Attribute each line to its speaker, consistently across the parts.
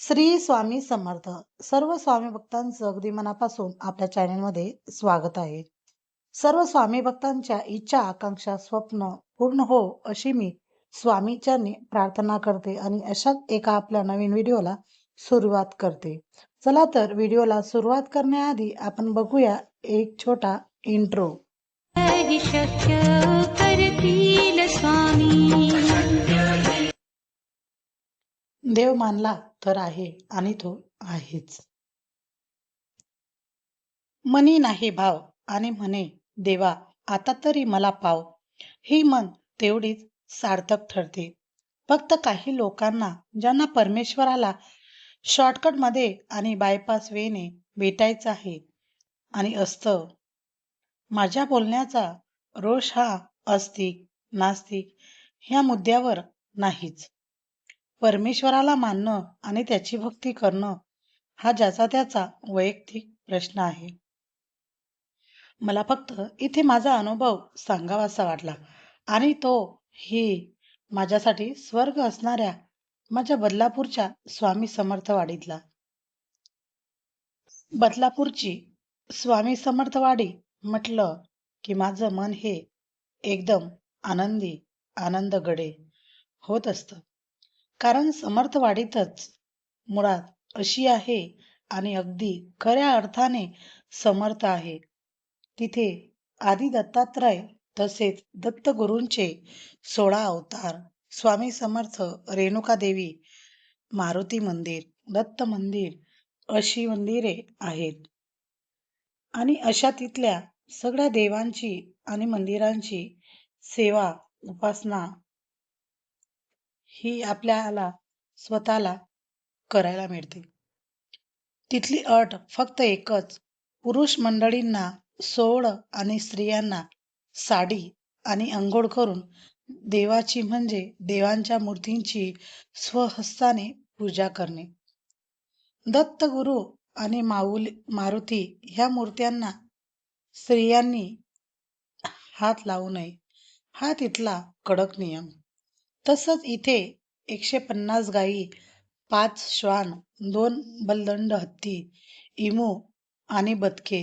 Speaker 1: श्री स्वामी समर्थ. सर्व स्वामी भक्तांचं अगदी मनापासून आपल्या चॅनेलमध्ये स्वागत आहे. सर्व स्वामी भक्तांच्या इच्छा आकांक्षा स्वप्न पूर्ण हो अशी मी स्वामीचरणी प्रार्थना करते आणि अशाच एका आपल्या नवीन व्हिडिओला सुरुवात करते. चला तर व्हिडिओला सुरुवात करण्याआधी आपण बघूया एक छोटा इंट्रो
Speaker 2: स्वामी.
Speaker 1: देव मानला. तर आहे आणि तो आहेच. मनी नाही भाव आणि म्हणे देवा आता तरी मला पाव. ही मन तेवढीच सार्थक ठरते. फक्त काही लोकांना ज्यांना परमेश्वराला शॉर्टकटमध्ये आणि बायपास वेने भेटायचं आहे आणि असतं. माझ्या बोलण्याचा रोष हा अस्तिक नास्तिक ह्या मुद्द्यावर नाहीच. परमेश्वराला मानणं आणि त्याची भक्ती करणं हा ज्याचा त्याचा वैयक्तिक प्रश्न आहे. मला फक्त इथे माझा अनुभव सांगावासा वाटला आणि तो ही माझ्यासाठी स्वर्ग असणाऱ्या माझ्या बदलापूरच्या स्वामी समर्थवाडीतला. बदलापूरची स्वामी समर्थवाडी म्हटलं की माझं मन हे एकदम आनंदी आनंद गडे होत असतं. कारण समर्थवाडीतच मुळात अशी आहे आणि अगदी खऱ्या अर्थाने समर्थ आहे. तिथे आदी दत्तात्रय तसेच दत्तगुरूंचे सोळा अवतार स्वामी समर्थ रेणुका देवी मारुती मंदिर दत्त मंदिर अशी मंदिरे आहेत. आणि अशा तिथल्या सगळ्या देवांची आणि मंदिरांची सेवा उपासना ही आपल्याला स्वतःला करायला मिळते. तिथली अट फक्त एकच. पुरुष मंडळींना सोड आणि स्त्रियांना साडी आणि अंघोळ करून देवाची म्हणजे देवांच्या मूर्तींची स्वहस्ताने पूजा करणे. दत्त गुरु आणि माऊल मारुती ह्या मूर्त्यांना स्त्रियांनी हात लावू नये. हा तिथला कडक नियम. तसंच इथे एकशे पन्नास गाई पाच श्वान दोन बलदंड हत्ती इमू आणि बदके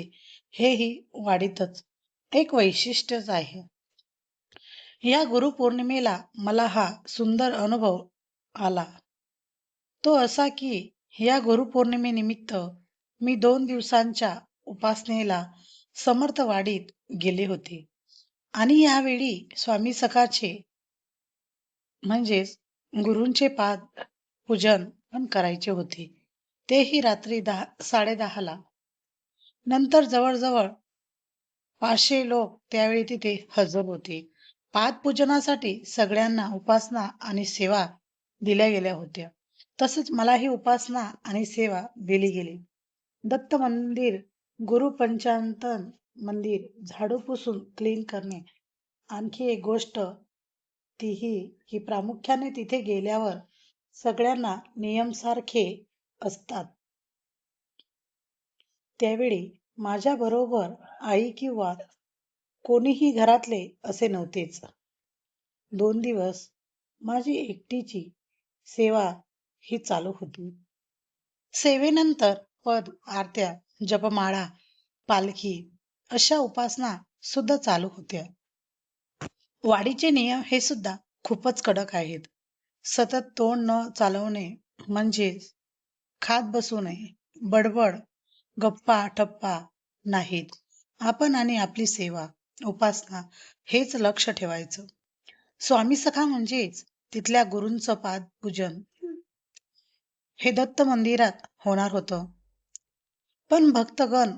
Speaker 1: हेही वाढीतच एक वैशिष्ट्यच आहे. या गुरुपौर्णिमेला मला हा सुंदर अनुभव आला. तो असा की या गुरुपौर्णिमेनिमित्त मी दोन दिवसांच्या उपासनेला समर्थवाडीत गेले होते. आणि यावेळी स्वामी सखाचे म्हणजेच गुरूंचे पाद पूजन पण करायचे होते. तेही रात्री दहा साडेदहाला नंतर जवळजवळ पाचशे लोक त्यावेळी तिथे हजर होते. पादपूजनासाठी सगळ्यांना उपासना आणि सेवा दिल्या गेल्या होत्या. तसेच मलाही उपासना आणि सेवा दिली गेली. दत्त मंदिर गुरु पंचांतन मंदिर झाडू पुसून क्लीन करणे आणखी एक गोष्ट तीही ही प्रामुख्याने तिथे गेल्यावर सगळ्यांना नियम सारखे असतात. त्यावेळी माझ्याबरोबर आई किंवा कोणीही घरातले असे नव्हतेच. दोन दिवस माझी एकटीची सेवा ही चालू होती. सेवेनंतर पद आरत्या जपमाळा पालखी अशा उपासना सुद्धा चालू होत्या. वाढीचे नियम हे सुद्धा खूपच कडक आहेत. सतत तोंड न चालवणे म्हणजेच खात बसू नये बडबड गप्पा ठप्पा नाहीत. आपण आणि आपली सेवा उपासना हेच लक्ष ठेवायचं. स्वामी सखा म्हणजेच तिथल्या गुरूंचं पाद पूजन. हे दत्त मंदिरात होणार होतं. पण भक्तगण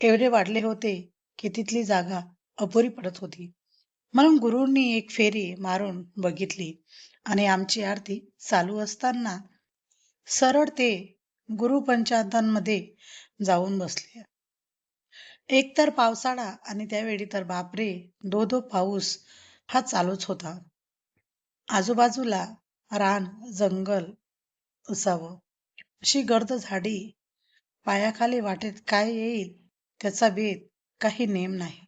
Speaker 1: एवढे वाढले होते की तिथली जागा अपुरी पडत होती. म्हणून गुरुंनी एक फेरी मारून बघितली आणि आमची आरती चालू असताना सरळ ते गुरु पंचांतांमध्ये जाऊन बसले. एकतर पावसाळा आणि त्यावेळी तर बापरे दो दो पाऊस हा चालूच होता. आजूबाजूला रान जंगल असावं. अशी गर्द झाडी पायाखाली वाटेत काय येईल त्याचा वेध काही नेम नाही.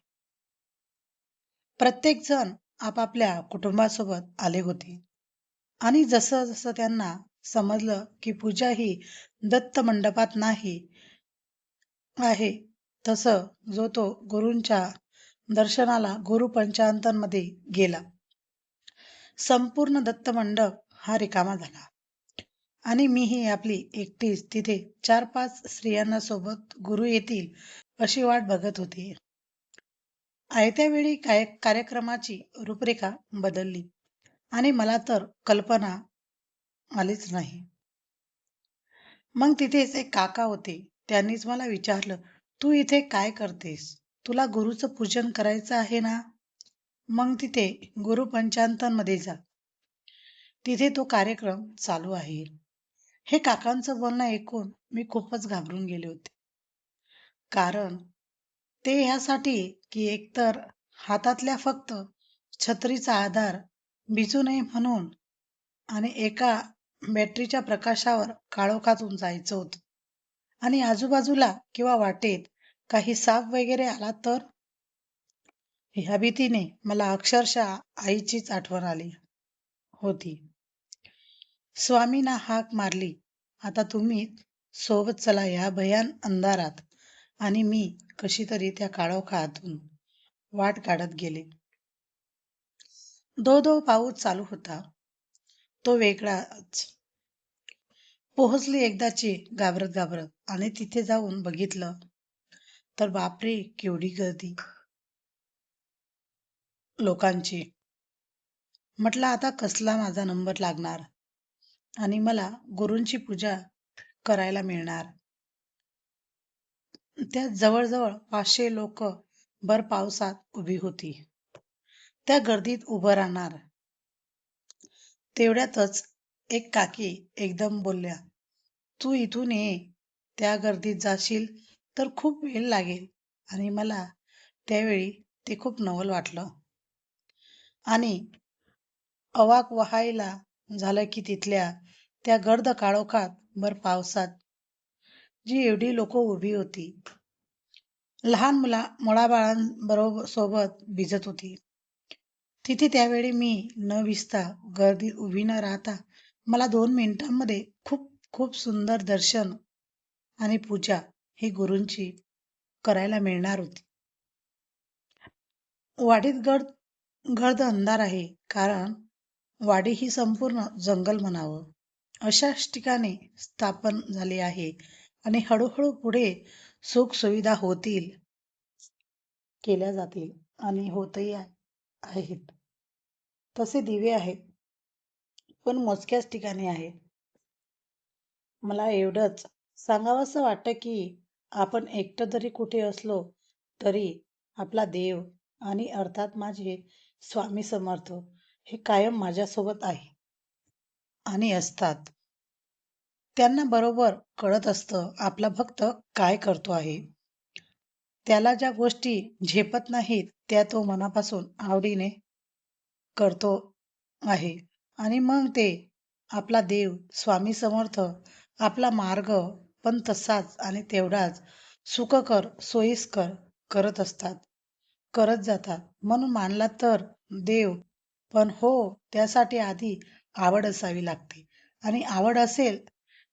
Speaker 1: प्रत्येक जण आपापल्या कुटुंबासोबत आले होते. आणि जसं जसं त्यांना समजलं की पूजा ही दत्त मंडपात नाही आहे तसं जो तो गुरूंच्या दर्शनाला गुरु पंचांतांमध्ये गेला. संपूर्ण दत्त मंडप हा रिकामा झाला. आणि मीही आपली एकटीच तिथे चार पाच स्त्रियांना सोबत गुरु येतील अशी वाट बघत होती. आयत्या वेळी काय कार्यक्रमाची रूपरेखा बदलली आणि मला तर कल्पना आलीच नाही. मग तिथेच एक काका होते. त्यांनीच मला विचारलं तू इथे काय करतेस? तुला गुरुचं पूजन करायचं आहे ना? मग तिथे गुरु पंचांतांमध्ये जा. तिथे तो कार्यक्रम चालू आहे. हे काकांचं बोलणं ऐकून मी खूपच घाबरून गेले होते. कारण ते ह्यासाठी की एकतर हातातल्या फक्त छत्रीचा आधार भिजू नये म्हणून आणि एका बॅटरीच्या प्रकाशावर काळोखातून जायचं होतं. आणि आजूबाजूला किंवा वाटेत काही साप वगैरे आला तर? ह्या भीतीने मला अक्षरशः आईचीच आठवण आली होती. स्वामींना हाक मारली. आता तुम्ही सोबत चला या भयान अंधारात. आणि मी कशी तरी त्या काळोखातून वाट काढत गेले. दो दो पाऊस चालू होता. तो वेगळाच. पोहोचली एकदाची घाबरत घाबरत आणि तिथे जाऊन बघितलं तर बापरे केवढी गर्दी. लोकांची. म्हटलं आता कसला माझा नंबर लागणार? आणि मला गुरूंची पूजा करायला मिळणार. त्यात जवळजवळ पाचशे लोक भर पावसात उभी होती. त्या गर्दीत उभं राहणार. तेवढ्यातच एक काकी एकदम बोलल्या तू इथून ये. त्या गर्दीत जाशील तर खूप वेळ लागेल आणि मला त्यावेळी ते खूप नवल वाटलं. आणि अवाक व्हायला झालं की तिथल्या त्या गर्द काळोखात भर पावसात जी एवढी लोक उभी होती. लहान मुला मुळाबाळांबरोबर सोबत भिजत होती. तिथे त्यावेळी मी न भिजता गर्दीत उभी न राहता मला दोन मिनिटांमध्ये खूप खूप सुंदर दर्शन आणि पूजा ही गुरूंची करायला मिळणार होती. वाडीत गर्द गर्द अंधार आहे कारण वाडी ही संपूर्ण जंगल म्हणावं. अशाच ठिकाणी स्थापन झाली आहे. आणि हळूहळू पुढे सुखसुविधा होतील. केल्या जातील आणि होतही आहेत. तसे दिवे आहेत. पण मोजक्याच ठिकाणी आहेत. मला एवढंच सांगावंसं वाटतं की आपण एकटं जरी कुठे असलो तरी आपला देव आणि अर्थात माझे स्वामी समर्थ हे कायम माझ्यासोबत आहे आणि असतात. त्यांना बरोबर कळत असतं आपला भक्त काय करतो आहे. त्याला ज्या गोष्टी झेपत नाहीत त्या तो मनापासून आवडीने करतो आहे. आणि मग ते आपला देव स्वामी समर्थ आपला मार्ग पण तसाच आणि तेवढाच सुखकर सोयीस्कर करत असतात. करत जातात. म्हणून मानला तर देव पण हो त्यासाठी आधी आवड असावी लागते. आणि आवड असेल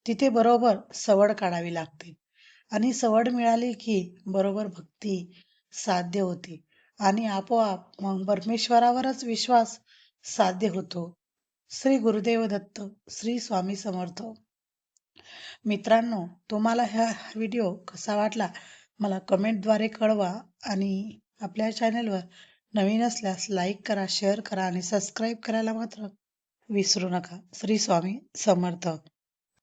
Speaker 1: तिथे बरोबर सवड काढावी लागते. आणि सवड मिळाली की बरोबर भक्ती साध्य होते. आणि आपोआप मग परमेश्वरावरच विश्वास साध्य होतो. श्री गुरुदेव दत्त श्री स्वामी समर्थ. मित्रांनो तुम्हाला हा व्हिडिओ कसा वाटला? मला कमेंटद्वारे कळवा आणि आपल्या चॅनलवर नवीन असल्यास लाईक करा शेअर करा आणि सबस्क्राईब करायला मात्र विसरू नका. श्री स्वामी समर्थ.